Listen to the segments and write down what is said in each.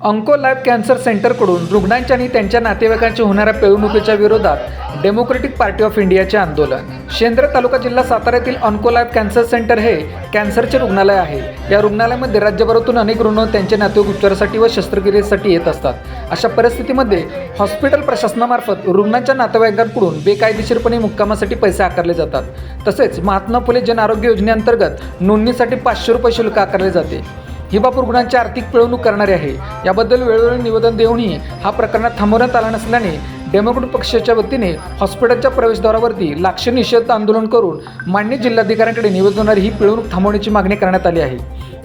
अंको life cancer सेंटरकडून रुग्णांच्या आणि त्यांच्या नातेवाईकांच्या होणाऱ्या पिळवणुकीच्या विरोधात डेमोक्रेटिक पार्टी ऑफ इंडियाचे आंदोलन. शेंद्र तालुका जिल्हा साताऱ्यातील येथील ऑन्को लाईफ कॅन्सर सेंटर हे कॅन्सरचे रुग्णालय आहे. या रुग्णालयामध्ये राज्यभरातून अनेक रुग्ण त्यांचे नातेवाईक उपचारासाठी व शस्त्रक्रियेसाठी येत असतात. अशा परिस्थितीमध्ये हॉस्पिटल प्रशासनामार्फत रुग्णांच्या नातेवाईकांकडून बेकायदेशीरपणे मुक्कामासाठी पैसे आकारले जातात. तसेच महात्मा फुले जन आरोग्य योजनेअंतर्गत नोंदणीसाठी पाचशे रुपये शुल्क आकारले जाते. ही बाब रुग्णांची आर्थिक पिळवणूक करणारी आहे. याबद्दल वेळोवेळी निवेदन देऊनही हा प्रकरणात थांबवण्यात आला नसल्याने डेमोक्रेट पक्षाच्या वतीने हॉस्पिटलच्या प्रवेशद्वारावरती लाक्ष निषेध आंदोलन करून मान्य जिल्हाधिकाऱ्यांकडे निवेदनारी ही पिळवणूक थांबवण्याची मागणी करण्यात आली आहे.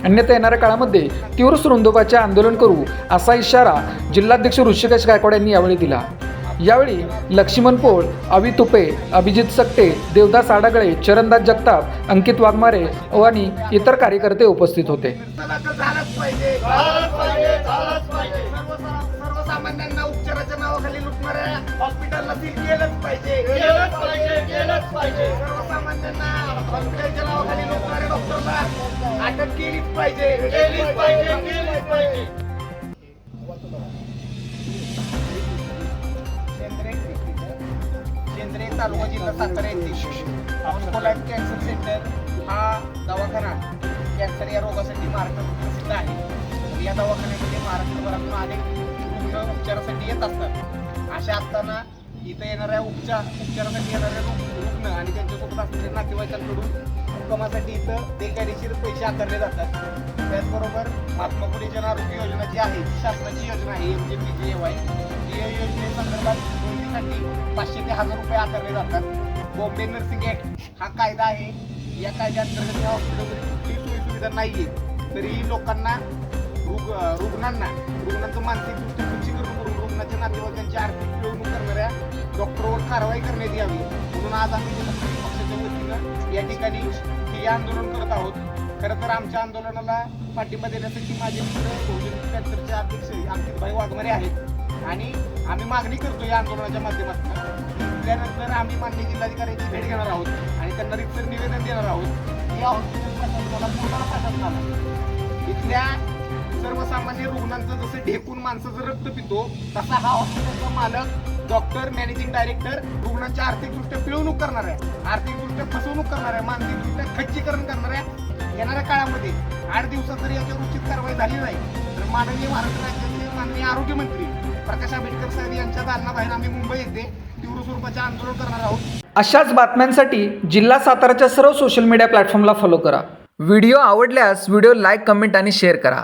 अन्यथा येणाऱ्या काळामध्ये तीव्र स्वरूपाचे आंदोलन करू असा इशारा जिल्हाध्यक्ष ऋषिकेश गायकवाड यांनी यावेळी दिला. यावेळी लक्ष्मण पोळ अवि तुपे अभिजित सकटे देवदास आडागळे चरणदास जगताप अंकित वाघमारे आणि इतर कार्यकर्ते उपस्थित होते. झालंच पाहिजे. झालंच पाहिजे झालंच पाहिजे. सर्वसामान्यांना उपचाराच्या नावाखाली लुटणाऱ्या हॉस्पिटलला सील केलंच पाहिजे. केलंच पाहिजे केलंच पाहिजे. सर्वसामान्यांना हॉस्पिटलच्या नावाखाली लुटणाऱ्या डॉक्टरला अटक केलीच पाहिजे. केलीच पाहिजे केलीच पाहिजे. शेंद्रे तालुका जिल्हा सातारा येथे कॅन्सर सेंटर म्हणजे कॅन्सर या रोगासाठी महाराष्ट्रात प्रसिद्ध आहे. या दवाखान्यामध्ये महाराष्ट्रभरातून अनेक रुग्ण उपचारासाठी येत असतात. अशा असताना इथं येणाऱ्या उपचार उपचारासाठी येणाऱ्या रुग्ण आणि त्यांच्यासोबत असलेल्या नातेवाईकांकडून मुक्कामासाठी इथं बेकायदेशीर पैसे आकारले जातात. त्याचबरोबर महात्मा फुले जन आरोग्य योजना जी आहे ती शासनाची योजना आहे एम जे पी जे वाय या योजनेसंदर्भात नोंदणीसाठी पाचशे ते हजार रुपये आकारले जातात. बॉम्बे नर्सिंग ऍक्ट हा कायदा आहे. या कायद्याअंतर्गत या हॉस्पिटलमध्ये कुठलीही सुविधा नाही आहे तरीही लोकांना रुग रुग्णांना रुग्णांचं मानसिकदृष्ट्या खच्चीकरण करून रुग्णाच्या नातेवाईकांची आर्थिक पिळवणूक करणाऱ्या डॉक्टरवर कारवाई करण्यात यावी. म्हणून आज आम्ही डेमोक्रेटिक पक्षाच्या वतीनं या ठिकाणी हे आंदोलन करत आहोत. खरं तर आमच्या आंदोलनाला पाठिंबा देण्यासाठी माझे मित्र बहुजन कॅन्सरचे अध्यक्ष अंकितभाई वाघमारे आहेत. आणि आम्ही मागणी करतो या आंदोलनाच्या माध्यमातून. त्यानंतर आम्ही मान्य जिल्हाधिकाऱ्यांची भेट घेणार आहोत आणि त्यांना रितसर निवेदन देणार आहोत. या हॉस्पिटल इथल्या सर्वसामान्य रुग्णांचं जसं ढेकून माणसाचं रक्त पितो तसा हा हॉस्पिटलचा मालक डॉक्टर मॅनेजिंग डायरेक्टर रुग्णांची आर्थिकदृष्ट्या पिळवणूक करणार आहे. आर्थिकदृष्ट्या फसवणूक करणार आहे मानसिकदृष्ट्या खच्चीकरण करणार आहे. येणाऱ्या काळामध्ये आठ दिवसात जर याच्यावर उचित कारवाई झाली नाही तर माननीय महाराष्ट्र राज्याचे माननीय आरोग्यमंत्री प्रकाश आंबेडकर साहेब यांच्या दालनाबाहेर आम्ही मुंबई येथे तीव्र स्वरूपाचे आंदोलन करणार आहोत. अशाच बातम्यांसाठी जिल्हा साताराच्या सर्व सोशल मीडिया प्लॅटफॉर्मला फॉलो करा. व्हिडिओ आवडल्यास व्हिडिओ लाईक कमेंट आणि शेअर करा.